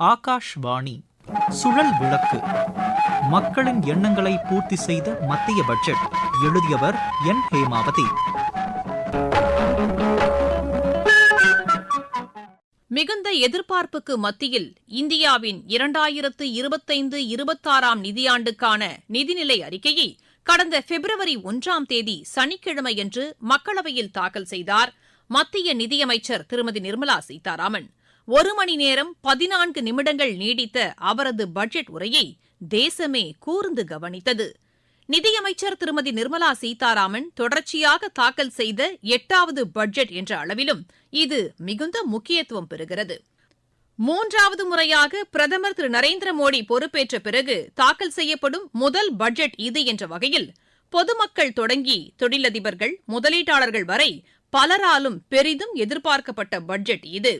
ஆகாஷ்வாணி சுழல் விளக்கு. மக்களின் எண்ணங்களை பூர்த்தி செய்த மத்திய பட்ஜெட் எழுதியவர் என். ஹேமாவதி. மிகுந்த எதிர்பார்ப்புக்கு மத்தியில் இந்தியாவின் இரண்டாயிரத்து இருபத்தைந்து இருபத்தாறாம் நிதியாண்டுக்கான நிதிநிலை அறிக்கையை கடந்த பிப்ரவரி ஒன்றாம் தேதி சனிக்கிழமையன்று மக்களவையில் தாக்கல் செய்தார் மத்திய நிதியமைச்சர் திருமதி நிர்மலா சீதாராமன். ஒரு மணி நேரம் பதினான்கு நிமிடங்கள் நீடித்த அவரது பட்ஜெட் உரையை தேசமே கூர்ந்து கவனித்தது. நிதியமைச்சர் திருமதி நிர்மலா சீதாராமன் தொடர்ச்சியாக தாக்கல் செய்த எட்டாவது பட்ஜெட் என்ற அளவிலும் இது மிகுந்த முக்கியத்துவம் பெறுகிறது. மூன்றாவது முறையாக பிரதமர் திரு நரேந்திர மோடி பொறுப்பேற்ற பிறகு தாக்கல் செய்யப்படும் முதல் பட்ஜெட் இது என்ற வகையில் பொதுமக்கள் தொடங்கி தொழிலதிபர்கள் முதலீட்டாளர்கள் வரை பலராலும் பெரிதும் எதிர்பார்க்கப்பட்ட பட்ஜெட் இது.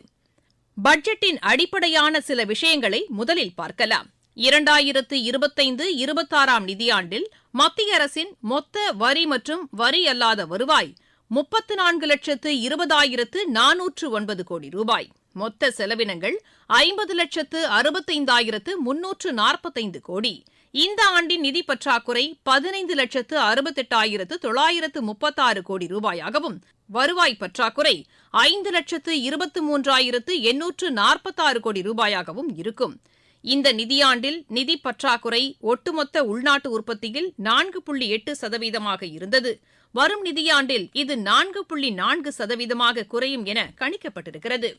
பட்ஜெட்டின் அடிப்படையான சில விஷயங்களை முதலில் பார்க்கலாம். இரண்டாயிரத்து இருபத்தைந்து இருபத்தாறாம் நிதியாண்டில் மத்திய அரசின் மொத்த வரி மற்றும் வரி அல்லாத வருவாய் முப்பத்து நான்கு லட்சத்து இருபதாயிரத்து நானூற்று ஒன்பது கோடி ரூபாய். மொத்த செலவினங்கள் ஐம்பது லட்சத்து அறுபத்தைந்தாயிரத்து முன்னூற்று நாற்பத்தைந்து கோடி. இந்த ஆண்டின் நிதி பற்றாக்குறை பதினைந்து லட்சத்து அறுபத்தெட்டாயிரத்து தொள்ளாயிரத்து முப்பத்தாறு கோடி ரூபாயாகவும் வருவாய் பற்றாக்குறை ஐந்து லட்சத்து இருபத்து மூன்றாயிரத்து எண்ணூற்று நாற்பத்தாறு கோடி ரூபாயாகவும் இருக்கும். இந்த நிதியாண்டில் நிதி பற்றாக்குறை ஒட்டுமொத்த உள்நாட்டு உற்பத்தியில் நான்கு புள்ளி எட்டு சதவீதமாக இருந்தது. வரும் நிதியாண்டில் இது நான்கு புள்ளி நான்கு சதவீதமாக குறையும் என கணிக்கப்பட்டிருக்கிறது.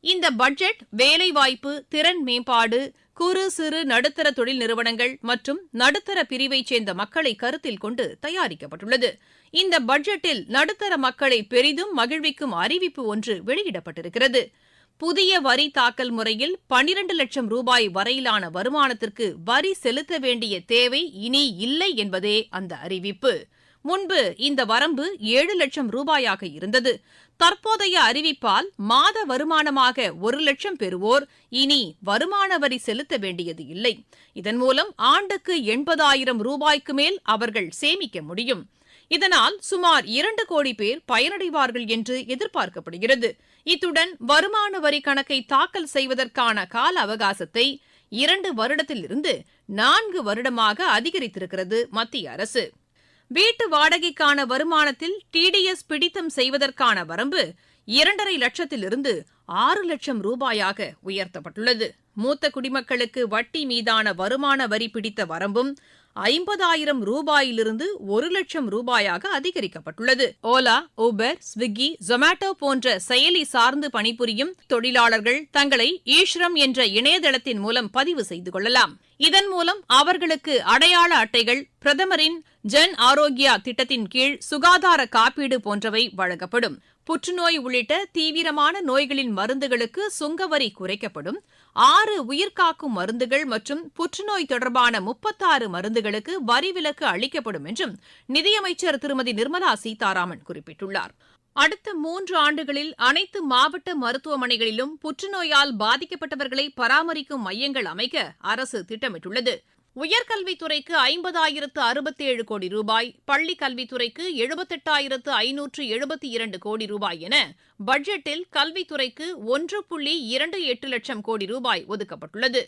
இந்த பட்ஜெட் வேலைவாய்ப்பு திறன் மேம்பாடு குறு சிறு நடுத்தர தொழில் நிறுவனங்கள் மற்றும் நடுத்தர பிரிவைச் சேர்ந்த மக்களை கருத்தில் கொண்டு தயாரிக்கப்பட்டுள்ளது. இந்த பட்ஜெட்டில் நடுத்தர மக்களை பெரிதும் மகிழ்விக்கும் அறிவிப்பு ஒன்று வெளியிடப்பட்டிருக்கிறது. புதிய வரி தாக்கல் முறையில் பனிரண்டு லட்சம் ரூபாய் வரையிலான வருமானத்திற்கு வரி செலுத்த வேண்டிய தேவை இனி இல்லை என்பதே அந்த அறிவிப்பு. முன்பு இந்த வரம்பு ஏழு லட்சம் ரூபாயாக இருந்தது. தற்போதைய அறிவிப்பால் மாத வருமானமாக ஒரு லட்சம் பெறுவோர் இனி வருமான வரி செலுத்த வேண்டியது இல்லை. இதன் மூலம் ஆண்டுக்கு எண்பதாயிரம் ரூபாய்க்கு மேல் அவர்கள் சேமிக்க முடியும். இதனால் சுமார் இரண்டு கோடி பேர் பயனடைவார்கள் என்று எதிர்பார்க்கப்படுகிறது. இத்துடன் வருமான வரி கணக்கை தாக்கல் செய்வதற்கான கால அவகாசத்தை இரண்டு வருடத்திலிருந்து நான்கு வருடமாக அதிகரித்திருக்கிறது மத்திய அரசு. வீட்டு வாடகைக்கான வருமானத்தில் டிடிஎஸ் பிடித்தம் செய்வதற்கான வரம்பு இரண்டரை லட்சத்திலிருந்து ஆறு லட்சம் ரூபாயாக உயர்த்தப்பட்டுள்ளது. மூத்த குடிமக்களுக்கு வட்டி மீதான வருமான வரி பிடித்த வரம்பும் ஐம்பதாயிரம் ரூபாயிலிருந்து ஒரு லட்சம் ரூபாயாக அதிகரிக்கப்பட்டுள்ளது. ஓலா ஊபர் ஸ்விக்கி ஜொமேட்டோ போன்ற செயலி சார்ந்து பணிபுரியும் தொழிலாளர்கள் தங்களை ஈஸ்ரம் என்ற இணையதளத்தின் மூலம் பதிவு செய்து கொள்ளலாம். இதன் மூலம் அவர்களுக்கு அடையாள அட்டைகள் பிரதமரின் ஜன் ஆரோக்கியா திட்டத்தின் கீழ் சுகாதார காப்பீடு போன்றவை வழங்கப்படும். புற்றுநோய் உள்ளிட்ட தீவிரமான நோய்களின் மருந்துகளுக்கு சுங்கவரி குறைக்கப்படும். ஆறு உயிர்காக்கும் மருந்துகள் மற்றும் புற்றுநோய் தொடர்பான முப்பத்தாறு மருந்துகளுக்கு வரி விலக்கு அளிக்கப்படும் என்றும் நிதியமைச்சர் திருமதி நிர்மலா சீதாராமன் குறிப்பிட்டுள்ளார். அடுத்த மூன்று ஆண்டுகளில் அனைத்து மாவட்ட மருத்துவமனைகளிலும் புற்றுநோயால் பாதிக்கப்பட்டவர்களை பராமரிக்கும் மையங்கள் அமைக்க அரசு திட்டமிட்டுள்ளது. உயர்கல்வித்துறைக்கு ஐம்பதாயிரத்து அறுபத்தேழு கோடி ரூபாய் பள்ளிக் கல்வித்துறைக்கு எழுபத்தெட்டாயிரத்து ஐநூற்று எழுபத்தி இரண்டு கோடி ரூபாய் என பட்ஜெட்டில் கல்வித்துறைக்கு ஒன்று புள்ளி இரண்டு எட்டு லட்சம் கோடி ரூபாய் ஒதுக்கப்பட்டுள்ளது.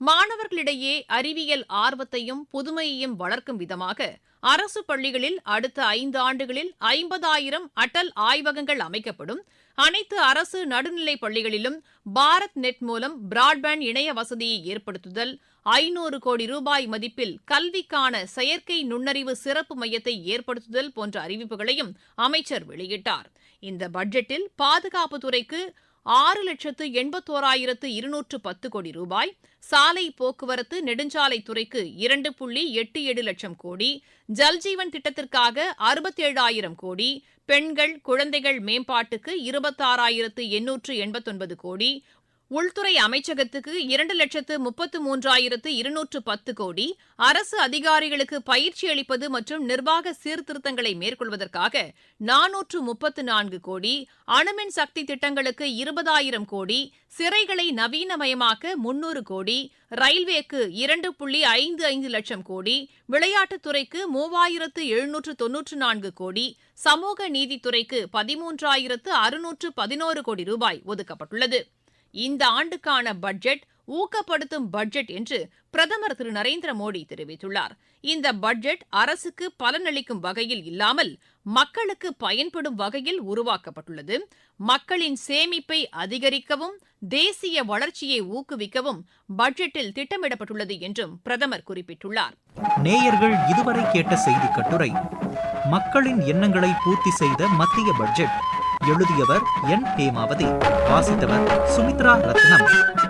மாணவர்களிடையே அறிவியல் ஆர்வத்தையும் புதுமையையும் வளர்க்கும் விதமாக அரசு பள்ளிகளில் அடுத்த ஐந்து ஆண்டுகளில் ஐம்பதாயிரம் அடல் ஆய்வகங்கள் அமைக்கப்படும். அனைத்து அரசு நடுநிலைப் பள்ளிகளிலும் பாரத் நெட் மூலம் பிராட்பேண்ட் இணைய வசதியை ஏற்படுத்துதல் ஐநூறு கோடி ரூபாய் மதிப்பில் கல்விக்கான செயற்கை நுண்ணறிவு சிறப்பு மையத்தை ஏற்படுத்துதல் போன்ற அறிவிப்புகளையும் அமைச்சர் வெளியிட்டார். இந்த பட்ஜெட்டில் பாதுகாப்புத்துறைக்கு ஆறு லட்சத்து எண்பத்தோராயிரத்து இருநூற்று பத்து கோடி ரூபாய். சாலை போக்குவரத்து நெடுஞ்சாலைத்துறைக்கு இரண்டு புள்ளி எட்டு ஏழு லட்சம் கோடி. ஜல்ஜீவன் திட்டத்திற்காக அறுபத்தேழாயிரம் கோடி. பெண்கள் குழந்தைகள் மேம்பாட்டுக்கு இருபத்தாறாயிரத்து எண்ணூற்று எண்பத்தொன்பது கோடி. உள்துறை அமைச்சகத்துக்கு இரண்டு லட்சத்து முப்பத்து மூன்றாயிரத்து இருநூற்று பத்து கோடி அரசு அதிகாரிகளுக்கு பயிற்சி அளிப்பது மற்றும் நிர்வாக சீர்திருத்தங்களை மேற்கொள்வதற்காக நானூற்று முப்பத்து நான்கு கோடி அணுமின் சக்தி திட்டங்களுக்கு இருபதாயிரம் கோடி சிறைகளை நவீனமயமாக்க முன்னூறு கோடி ரயில்வேக்கு இரண்டு புள்ளி ஐந்து ஐந்து லட்சம் கோடி விளையாட்டுத்துறைக்கு மூவாயிரத்து எழுநூற்று தொன்னூற்று நான்கு கோடி சமூக நீதித்துறைக்கு பதிமூன்றாயிரத்து அறுநூற்று பதினோரு கோடி ரூபாய் ஒதுக்கப்பட்டுள்ளது. இந்த ஆண்டுக்கான பட்ஜெட் ஊக்கப்படுத்தும் பட்ஜெட் என்று பிரதமர் திரு. நரேந்திர மோடி தெரிவித்துள்ளார். இந்த பட்ஜெட் அரசுக்கு பலனளிக்கும் வகையில் இல்லாமல் மக்களுக்கு பயன்படும் வகையில் உருவாக்கப்பட்டுள்ளது. மக்களின் சேமிப்பை அதிகரிக்கவும் தேசிய வளர்ச்சியை ஊக்குவிக்கவும் பட்ஜெட்டில் திட்டமிடப்பட்டுள்ளது என்றும் பிரதமர் குறிப்பிட்டுள்ளார். நேயர்கள் இதுவரை கேட்ட செய்தி கட்டுரை மக்களின் எண்ணங்களை பூர்த்தி செய்த மத்திய பட்ஜெட். எழுதியவர் என் ஹேமாவதி. வாசித்தவர் சுமித்ரா ரத்னம்.